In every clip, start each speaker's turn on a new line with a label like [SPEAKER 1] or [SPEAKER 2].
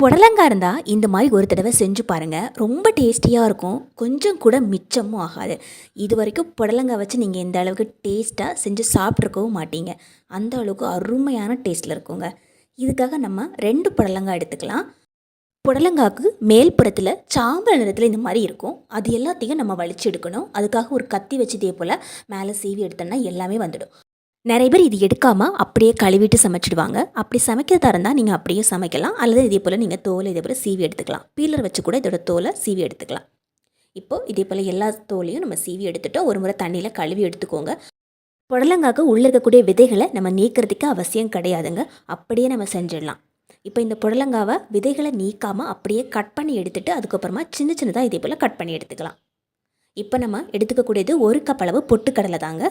[SPEAKER 1] புடலங்காய் இருந்தால் இந்த மாதிரி ஒரு தடவை செஞ்சு பாருங்கள் ரொம்ப டேஸ்டியாக இருக்கும். கொஞ்சம் கூட மிச்சமும் ஆகாது. இது வரைக்கும் புடலங்காய் வச்சு நீங்கள் இந்த அளவுக்கு டேஸ்ட்டாக செஞ்சு சாப்பிட்ருக்கவும் மாட்டீங்க. அந்த அளவுக்கு அருமையான டேஸ்ட்டில் இருக்குங்க. இதுக்காக நம்ம ரெண்டு புடலங்காய் எடுத்துக்கலாம். புடலங்காய்க்கு மேல் புறத்தில் சாம்பல் நிறத்தில் இந்த மாதிரி இருக்கும். அது எல்லாத்தையும் நம்ம வலிச்சு எடுக்கணும். அதுக்காக ஒரு கத்தி வச்சு இதே போல் மேலே சீவி எடுத்தோம்னா எல்லாமே வந்துடும். நிறைய பேர் இது எடுக்காமல் அப்படியே கழுவிட்டு சமைச்சிடுவாங்க. அப்படி சமைக்கிறதா இருந்தால் நீங்கள் அப்படியே சமைக்கலாம். அல்லது இதே போல் நீங்கள் தோலை இதே போல் சீவி எடுத்துக்கலாம். பீலர் வச்சு கூட இதோட தோலை சீவி எடுத்துக்கலாம். இப்போது இதே போல் எல்லா தோலையும் நம்ம சீவி எடுத்துட்டோம் ஒரு முறை தண்ணியில் கழுவி எடுத்துக்கோங்க. புடலங்காக்கு உள்ளே இருக்கக்கூடிய விதைகளை நம்ம நீக்கிறதுக்கு அவசியம் கிடையாதுங்க. அப்படியே நம்ம செஞ்சிடலாம். இப்போ இந்த புடலங்காவை விதைகளை நீக்காமல் அப்படியே கட் பண்ணி எடுத்துட்டு அதுக்கப்புறமா சின்ன சின்னதாக இதே போல் கட் பண்ணி எடுத்துக்கலாம். இப்போ நம்ம எடுத்துக்கக்கூடியது ஒரு கப் அளவு பொட்டுக்கடலை தாங்க.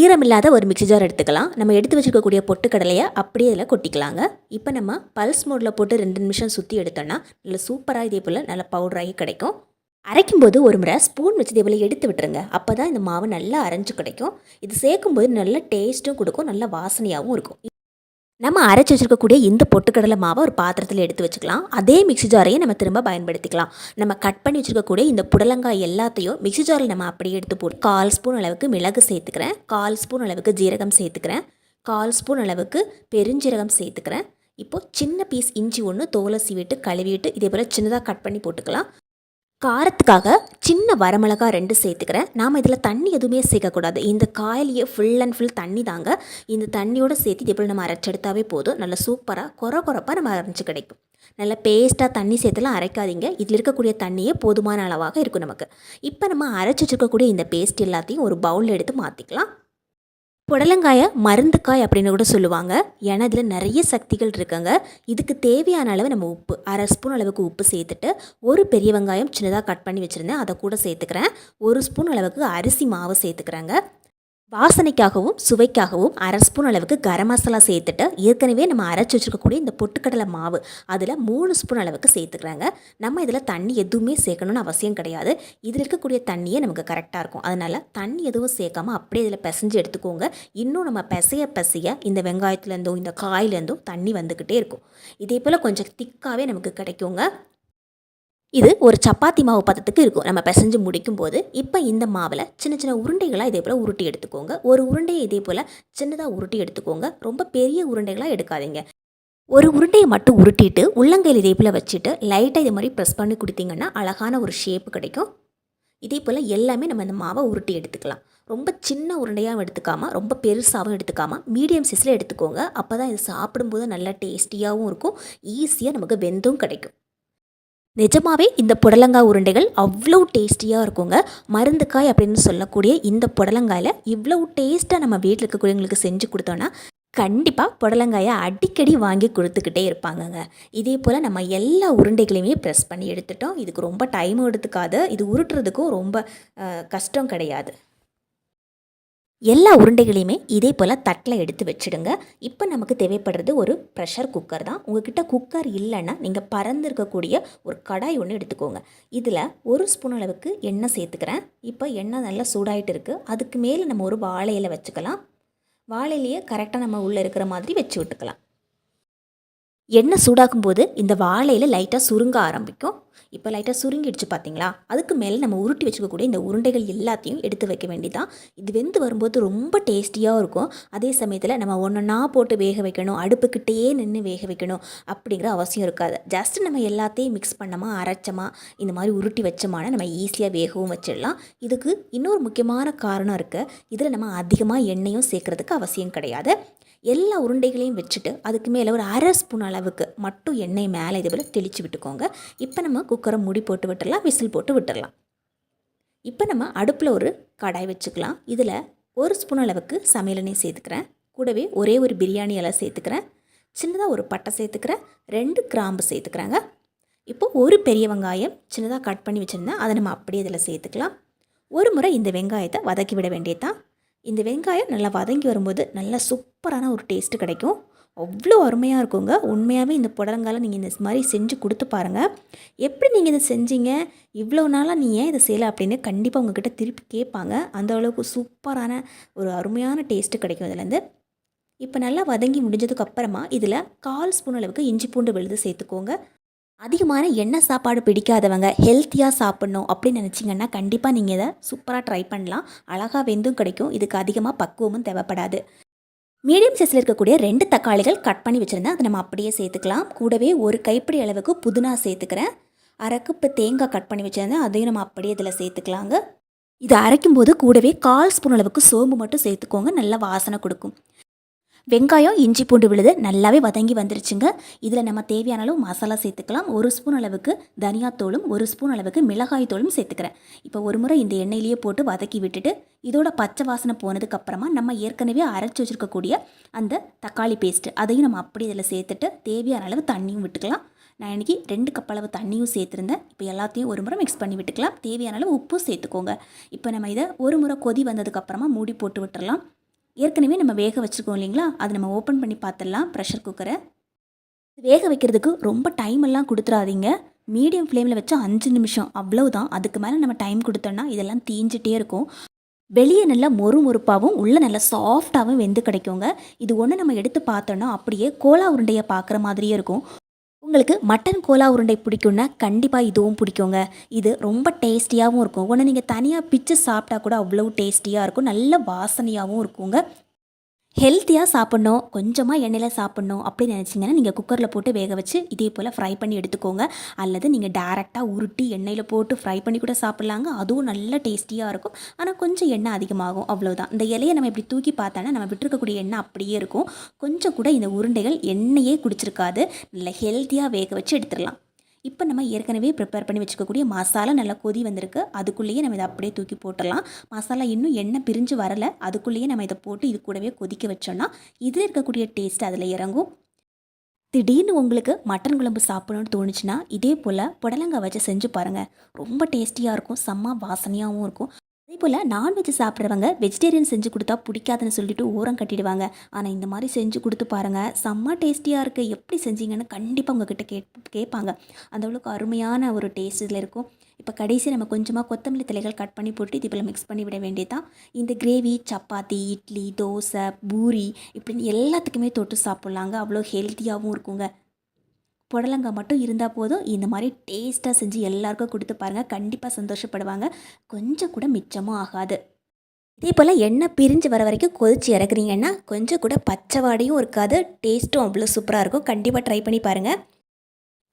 [SPEAKER 1] ஈரமில்லாத ஒரு மிக்ஸி ஜார் எடுத்துக்கலாம். நம்ம எடுத்து வச்சுருக்கக்கூடிய பொட்டுக்கடலையை அப்படியே இதில் கொட்டிக்கலாங்க. இப்போ நம்ம பல்ஸ் மோடில் போட்டு ரெண்டு நிமிஷம் சுற்றி எடுத்தோம்னா நல்ல சூப்பராக இதே போல் நல்ல பவுடராகி கிடைக்கும். அரைக்கும் போது ஒரு முறை ஸ்பூன் வச்சு இதே போல் எடுத்து விட்டுருங்க. அப்போ தான் இந்த மாவு நல்லா அரைஞ்சு கிடைக்கும். இது சேர்க்கும்போது நல்ல டேஸ்ட்டும் கொடுக்கும் நல்ல வாசனையாகவும் இருக்கும். நம்ம அரைச்சி வச்சிருக்கக்கூடிய இந்த பொட்டுக்கடலை மாவை ஒரு பாத்திரத்தில் எடுத்து வச்சுக்கலாம். அதே மிக்சி ஜாரையும் நம்ம திரும்ப பயன்படுத்திக்கலாம். நம்ம கட் பண்ணி வச்சிருக்கக்கூடிய இந்த புடலங்காய் எல்லாத்தையும் மிக்ஸி ஜாரில் நம்ம அப்படியே எடுத்து போட்டு கால் ஸ்பூன் அளவுக்கு மிளகு சேர்த்துக்கிறேன். கால் ஸ்பூன் அளவுக்கு ஜீரகம் சேர்த்துக்கிறேன். கால் ஸ்பூன் அளவுக்கு பெருஞ்சீரகம் சேர்த்துக்கிறேன். இப்போது சின்ன பீஸ் இஞ்சி ஒன்று தோலை சீவிட்டு கழுவிட்டு இதே போல் சின்னதாக கட் பண்ணி போட்டுக்கலாம். காரத்துக்காக சின்ன வரமிளகா ரெண்டு சேர்த்துக்கிறேன். நாம் இதில் தண்ணி எதுவுமே சேர்க்கக்கூடாது. இந்த காயிலேயே ஃபுல் அண்ட் ஃபுல் தண்ணி தாங்க. இந்த தண்ணியோடு சேர்த்து இதே போல் நம்ம அரைச்செடுத்தாவே போதும். நல்லா சூப்பராக குறை குறைப்பாக நம்ம அரைச்சி கிடைக்கும். நல்ல பேஸ்ட்டாக தண்ணி சேர்த்துலாம் அரைக்காதீங்க. இதில் இருக்கக்கூடிய தண்ணியே போதுமான அளவாக இருக்கும் நமக்கு. இப்போ நம்ம அரைச்சி வச்சுருக்கக்கூடிய இந்த பேஸ்ட் எல்லாத்தையும் ஒரு பவுலில் எடுத்து மாற்றிக்கலாம் புடலங்காயை மருந்துக்காய் அப்படின்னு கூட சொல்லுவாங்க. ஏன்னா இதில் நிறைய சக்திகள் இருக்குங்க. இதுக்கு தேவையான அளவு நம்ம உப்பு அரை ஸ்பூன் அளவுக்கு உப்பு சேர்த்துட்டு ஒரு பெரிய வெங்காயம் சின்னதாக கட் பண்ணி வச்சுருந்தேன். அதை கூட சேர்த்துக்கிறேன். ஒரு ஸ்பூன் அளவுக்கு அரிசி மாவு சேர்த்துக்கிறேங்க. வாசனைக்காகவும் சுவைக்காகவும் அரை ஸ்பூன் அளவுக்கு கரம் மசாலா சேர்த்துட்டு ஏற்கனவே நம்ம அரைச்சி வச்சுருக்கக்கூடிய இந்த பொட்டுக்கடலை மாவு அதில் மூணு ஸ்பூன் அளவுக்கு சேர்த்துக்கிறாங்க நம்ம இதில் தண்ணி எதுவுமே சேர்க்கணும்னு அவசியம் கிடையாது. இதில் இருக்கக்கூடிய தண்ணியே நமக்கு கரெக்டாக இருக்கும். அதனால் தண்ணி எதுவும் சேர்க்காம அப்படியே இதில் பிசைஞ்சு எடுத்துக்கோங்க. இன்னும் நம்ம பிசைய பிசைய இந்த வெங்காயத்துலேருந்தும் இந்த காயிலேருந்தும் தண்ணி வந்துக்கிட்டே இருக்கும். இதே போல் கொஞ்சம் திக்காகவே நமக்கு கிடைக்குங்க. இது ஒரு சப்பாத்தி மாவு பதத்துக்கு இருக்கும். நம்ம பிசைஞ்சு முடிக்கும் போது இப்போ இந்த மாவில் சின்ன சின்ன உருண்டைகளாக இதே போல் உருட்டி எடுத்துக்கோங்க. ஒரு உருண்டையை இதே போல் சின்னதாக உருட்டி எடுத்துக்கோங்க. ரொம்ப பெரிய உருண்டைகளாக எடுக்காதீங்க. ஒரு உருண்டையை மட்டும் உருட்டிட்டு உள்ளங்கையில் இதே போல் வச்சுட்டு லைட்டாக இதே மாதிரி ப்ரெஸ் பண்ணி கொடுத்தீங்கன்னா அழகான ஒரு ஷேப் கிடைக்கும். இதே போல் எல்லாமே நம்ம இந்த மாவை உருட்டி எடுத்துக்கலாம். ரொம்ப சின்ன உருண்டையாகவும் எடுத்துக்காமல் ரொம்ப பெருசாகவும் எடுத்துக்காமல் மீடியம் சைஸில் எடுத்துக்கோங்க. அப்போ தான் இது சாப்பிடும்போது நல்லா டேஸ்டியாகவும் இருக்கும். ஈஸியாக நமக்கு வெந்தும் கிடைக்கும். நிஜமாவே இந்த புடலங்காய் உருண்டைகள் அவ்வளோ டேஸ்டியாக இருக்குங்க. மருந்துக்காய் அப்படின்னு சொல்லக்கூடிய இந்த புடலங்காயில் இவ்வளோ டேஸ்ட்டாக நம்ம வீட்டில் இருக்கக்கூடியவங்களுக்கு செஞ்சு கொடுத்தோன்னா கண்டிப்பாக புடலங்காயை அடிக்கடி வாங்கி கொடுத்துக்கிட்டே இருப்பாங்கங்க. இதே போல் நம்ம எல்லா உருண்டைகளையுமே ப்ரெஸ் பண்ணி எடுத்துட்டோம். இதுக்கு ரொம்ப டைமும் எடுத்துக்காது. இது உருட்டுறதுக்கும் ரொம்ப கஷ்டம் கிடையாது. எல்லா உருண்டைகளையுமே இதே போல் தட்டில் எடுத்து வச்சுடுங்க. இப்போ நமக்கு தேவைப்படுறது ஒரு ப்ரெஷர் குக்கர் தான். உங்ககிட்ட குக்கர் இல்லைன்னா நீங்கள் பறந்துருக்கக்கூடிய ஒரு கடாய் ஒன்று எடுத்துக்கோங்க. இதில் ஒரு ஸ்பூன் அளவுக்கு எண்ணெய் சேர்த்துக்கிறேன். இப்போ எண்ணெய் நல்லா சூடாயிட்டு இருக்குது அதுக்கு மேலே நம்ம ஒரு வாழையில் வச்சுக்கலாம். வாழையிலேயே கரெக்டாக நம்ம உள்ளே இருக்கிற மாதிரி வச்சு விட்டுக்கலாம். எண்ணெய் சூடாக்கும் போது இந்த வாழையில் லைட்டாக சுருங்க ஆரம்பிக்கும். இப்போ லைட்டாக சுருங்கிடுச்சு பார்த்தீங்களா அதுக்கு மேலே நம்ம உருட்டி வச்சுக்கக்கூடிய இந்த உருண்டைகள் எல்லாத்தையும் எடுத்து வைக்க வேண்டியதான் இது வெந்து வரும்போது ரொம்ப டேஸ்டியாக இருக்கும். அதே சமயத்தில் நம்ம ஒன்றா போட்டு வேக வைக்கணும். அடுப்புக்கிட்டேயே நின்று வேக வைக்கணும் அப்படிங்கிற அவசியம் இருக்காது. ஜஸ்ட் நம்ம எல்லாத்தையும் மிக்ஸ் பண்ணோமா அரைச்சோமா இந்த மாதிரி உருட்டி வச்சோமான நம்ம ஈஸியாக வேகவும் வச்சிடலாம். இதுக்கு இன்னொரு முக்கியமான காரணம் இருக்குது இதில் நம்ம அதிகமாக எண்ணெயும் சேர்க்குறதுக்கு அவசியம் கிடையாது. எல்லா உருண்டைகளையும் வச்சுட்டு அதுக்கு மேலே ஒரு அரை ஸ்பூன் அளவுக்கு மட்டும் எண்ணெய் மேலே இது போல் தெளித்து விட்டுக்கோங்க. இப்போ நம்ம குக்கரை மூடி போட்டு விட்டுடலாம் விசில் போட்டு விட்டுடலாம் இப்போ நம்ம அடுப்பில் ஒரு கடாய் வச்சுக்கலாம். இதில் ஒரு ஸ்பூன் அளவுக்கு சமையல் எண்ணெய் சேர்த்துக்கிறேன். கூடவே ஒரே ஒரு பிரியாணி இலை சேர்த்துக்கிறேன். சின்னதாக ஒரு பட்டை சேர்த்துக்கிறேன். ரெண்டு கிராம்பு சேர்த்துக்கிறாங்க. இப்போ ஒரு பெரிய வெங்காயம் சின்னதாக கட் பண்ணி வச்சுருந்தேன். அதை நம்ம அப்படியே இதில் சேர்த்துக்கலாம். ஒரு முறை இந்த வெங்காயத்தை வதக்கி விட வேண்டியதான் இந்த வெங்காயம் நல்லா வதங்கி வரும்போது நல்லா சூப்பரான ஒரு டேஸ்ட்டு கிடைக்கும். அவ்வளோ அருமையாக இருக்குங்க. உண்மையாகவே இந்த புடலங்கால நீங்கள் இந்த மாதிரி செஞ்சு கொடுத்து பாருங்கள் எப்படி நீங்கள் இதை செஞ்சீங்க? இவ்வளோ நாளாக நீ ஏன் இதை செய்யலை அப்படின்னு கண்டிப்பாக உங்ககிட்ட திருப்பி கேட்பாங்க. அந்த அளவுக்கு சூப்பரான ஒரு அருமையான டேஸ்ட்டு கிடைக்கும் இதுலேருந்து. இப்போ நல்லா வதங்கி முடிஞ்சதுக்கு அப்புறமா இதில் கால் ஸ்பூன் அளவுக்கு இஞ்சி பூண்டு விழுது சேர்த்துக்கோங்க. அதிகமான எண்ணெய் சாப்பாடு பிடிக்காதவங்க ஹெல்த்தியாக சாப்பிட்ணும் அப்படின்னு நினச்சிங்கன்னா கண்டிப்பாக நீங்கள் இதை சூப்பராக ட்ரை பண்ணலாம். அழகாக வெந்தும் கிடைக்கும். இதுக்கு அதிகமாக பக்குவமும் தேவைப்படாது. மீடியம் சைஸில் இருக்கக்கூடிய ரெண்டு தக்காளிகள் கட் பண்ணி வச்சுருந்தேன். அதை நம்ம அப்படியே சேர்த்துக்கலாம். கூடவே ஒரு கைப்பிடி அளவுக்கு புதினா சேர்த்துக்கிறேன். அரைக்குப்பு தேங்காய் கட் பண்ணி வச்சுருந்தேன். அதையும் நம்ம அப்படியே இதில் சேர்த்துக்கலாங்க. இது அரைக்கும் போது கூடவே கால் ஸ்பூன் அளவுக்கு சோம்பு மட்டும் சேர்த்துக்கோங்க. நல்லா வாசனை கொடுக்கும். வெங்காயம் இஞ்சி பூண்டு விழுது நல்லாவே வதங்கி வந்துருச்சுங்க. இதில் நம்ம தேவையான அளவு மசாலா சேர்த்துக்கலாம். ஒரு ஸ்பூன் அளவுக்கு தனியாத்தூளும் ஒரு ஸ்பூன் அளவுக்கு மிளகாய் தூளும் சேர்த்துக்கிறேன். இப்போ ஒரு முறை இந்த எண்ணெயிலேயே போட்டு வதக்கி விட்டுட்டு இதோட பச்சை வாசனை போனதுக்கப்புறமா நம்ம ஏற்கனவே அரைச்சி வச்சுருக்கக்கூடிய அந்த தக்காளி பேஸ்ட்டு அதையும் நம்ம அப்படி இதில் சேர்த்துட்டு தேவையான அளவு தண்ணியும் விட்டுக்கலாம். நான் இன்றைக்கி ரெண்டு கப் அளவு தண்ணியும் சேர்த்துருந்தேன். இப்போ எல்லாத்தையும் ஒரு முறை மிக்ஸ் பண்ணி விட்டுக்கலாம். தேவையான அளவு உப்பும் சேர்த்துக்கோங்க. இப்போ நம்ம இதை ஒரு முறை கொதி வந்ததுக்கப்புறமா மூடி போட்டு விட்டுறலாம். ஏற்கனவே நம்ம வேக வச்சுருக்கோம் இல்லைங்களா? அதை நம்ம ஓப்பன் பண்ணி பார்த்துடலாம் ப்ரெஷர் குக்கரை வேக வைக்கிறதுக்கு ரொம்ப டைம் எல்லாம் கொடுத்துறாதீங்க. மீடியம் ஃப்ளேமில் வச்சு அஞ்சு நிமிஷம் அவ்வளவுதான். அதுக்கு மேலே நம்ம டைம் கொடுத்தோன்னா இதெல்லாம் தீஞ்சிட்டே இருக்கும். வெளியே நல்லா மொறு மொறுப்பாகவும் உள்ளே நல்லா சாஃப்டாகவும் வெந்து கிடைக்குங்க. இது ஒன்று நம்ம எடுத்து பார்த்தோன்னா அப்படியே கோலா உருண்டையை பார்க்குற மாதிரியே இருக்கும். உங்களுக்கு மட்டன் கோலா உருண்டை பிடிக்கும்னா கண்டிப்பாக இதுவும் பிடிக்குங்க. இது ரொம்ப டேஸ்டியாகவும் இருக்கும். ஒன்று நீங்கள் தனியாக பிச்சு சாப்பிட்டா கூட அவ்வளோ டேஸ்டியாக இருக்கும். நல்ல வாசனையாகவும் இருக்குங்க. ஹெல்த்தியாக சாப்பிட்ணும் கொஞ்சமாக எண்ணெயில் சாப்பிட்ணும் அப்படின்னு நினச்சிங்கன்னா நீங்கள் குக்கரில் போட்டு வேக வச்சு இதே போல் ஃப்ரை பண்ணி எடுத்துக்கோங்க. அல்லது நீங்கள் டேரெக்டாக உருட்டி எண்ணெயில் போட்டு ஃப்ரை பண்ணி கூட சாப்பிட்லாங்க. அதுவும் நல்ல டேஸ்டியாக இருக்கும். ஆனால் கொஞ்சம் எண்ணெய் அதிகமாகும். அவ்வளோதான் இந்த இலையை நம்ம இப்படி தூக்கி பார்த்தோன்னா நம்ம விட்டுருக்கக்கூடிய எண்ணெய் அப்படியே இருக்கும். கொஞ்சம் கூட இந்த உருண்டைகள் எண்ணெயே குடிச்சிருக்காது. நல்ல ஹெல்த்தியாக வேக வச்சு எடுத்துடலாம். இப்போ நம்ம ஏற்கனவே ப்ரிப்பேர் பண்ணி வச்சுக்கக்கூடிய மசாலா நல்லா கொதி வந்திருக்கு. அதுக்குள்ளேயே நம்ம இதை அப்படியே தூக்கி போட்டுடலாம். மசாலா இன்னும் எண்ணெய் பிரிஞ்சு வரலை. அதுக்குள்ளேயே நம்ம இதை போட்டு இது கூடவே கொதிக்க வச்சோன்னா இதில் இருக்கக்கூடிய டேஸ்ட் அதில் இறங்கும். திடீர்னு உங்களுக்கு மட்டன் குழம்பு சாப்பிடணும்னு தோணுச்சுன்னா இதே போல் புடலங்காய் வச்சு செஞ்சு பாருங்கள் ரொம்ப டேஸ்டியாக இருக்கும். செம்ம வாசனையாகவும் இருக்கும். போல் நான்வெஜ் சாப்பிட்றவங்க வெஜிடேரியன் செஞ்சு கொடுத்தா பிடிக்காதுன்னு சொல்லிட்டு ஓரம் கட்டிடுவாங்க. ஆனால் இந்த மாதிரி செஞ்சு கொடுத்து பாருங்கள் செம்ம டேஸ்டியாக இருக்குது எப்படி செஞ்சீங்கன்னு கண்டிப்பாக உங்ககிட்ட கே கேட்பாங்க. அந்த அளவுக்கு அருமையான ஒரு டேஸ்ட் இதில் இருக்கும். இப்போ கடைசி நம்ம கொஞ்சமாக கொத்தமல்லி தலைகள் கட் பண்ணி போட்டு இது போல் மிக்ஸ் பண்ணி விட வேண்டியதான் இந்த கிரேவி சப்பாத்தி இட்லி தோசை பூரி இப்படின்னு எல்லாத்துக்குமே தொட்டு சாப்பிட்லாங்க. அவ்வளோ ஹெல்த்தியாகவும் இருக்குங்க. புடலங்காய் மட்டும் இருந்தால் போதும். இந்த மாதிரி டேஸ்ட்டாக செஞ்சு எல்லாருக்கும் கொடுத்து பாருங்கள் கண்டிப்பாக சந்தோஷப்படுவாங்க. கொஞ்சம் கூட மிச்சமும் ஆகாது. இதே போல் எண்ணெய் பிரிஞ்சு வர வரைக்கும் கொதிச்சு இறக்குறீங்கன்னா கொஞ்சம் கூட பச்சை வாடையும் இருக்காது. டேஸ்ட்டும் அவ்வளோ சூப்பராக இருக்கும். கண்டிப்பாக ட்ரை பண்ணி பாருங்கள்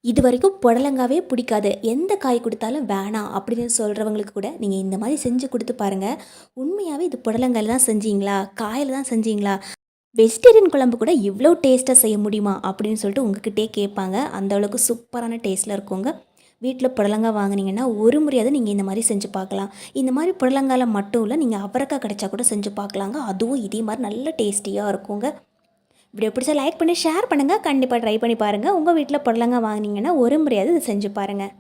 [SPEAKER 1] இது வரைக்கும் புடலங்காவே பிடிக்காது. எந்த காய் கொடுத்தாலும் வேணாம் அப்படின்னு சொல்கிறவங்களுக்கு கூட நீங்கள் இந்த மாதிரி செஞ்சு கொடுத்து பாருங்கள் உண்மையாகவே இது புடலங்காயில் தான் செஞ்சீங்களா? காயில் தான் செஞ்சீங்களா? வெஜிடேரியன் குழம்பு கூட இவ்வளோ டேஸ்ட்டாக செய்ய முடியுமா அப்படின்னு சொல்லிட்டு உங்ககிட்டே கேட்பாங்க. அந்த அளவுக்கு சூப்பரான டேஸ்ட்டில் இருக்குங்க. வீட்டில் புடலங்காய் வாங்குனீங்கன்னா ஒரு முறையாவது நீங்கள் இந்த மாதிரி செஞ்சு பார்க்கலாம். இந்த மாதிரி புடலங்காயில் மட்டும் இல்லை நீங்கள் அவரக்காய் கிடைச்சா கூட செஞ்சு பார்க்கலாங்க. அதுவும் இதே மாதிரி நல்ல டேஸ்டியாக இருக்குங்க. வீடியோ பிடிச்சா லைக் பண்ணி ஷேர் பண்ணுங்கள் கண்டிப்பாக ட்ரை பண்ணி பாருங்கள் உங்கள் வீட்டில் புடலங்காய் வாங்கினீங்கன்னா ஒரு முறையாவது இதை செஞ்சு பாருங்கள்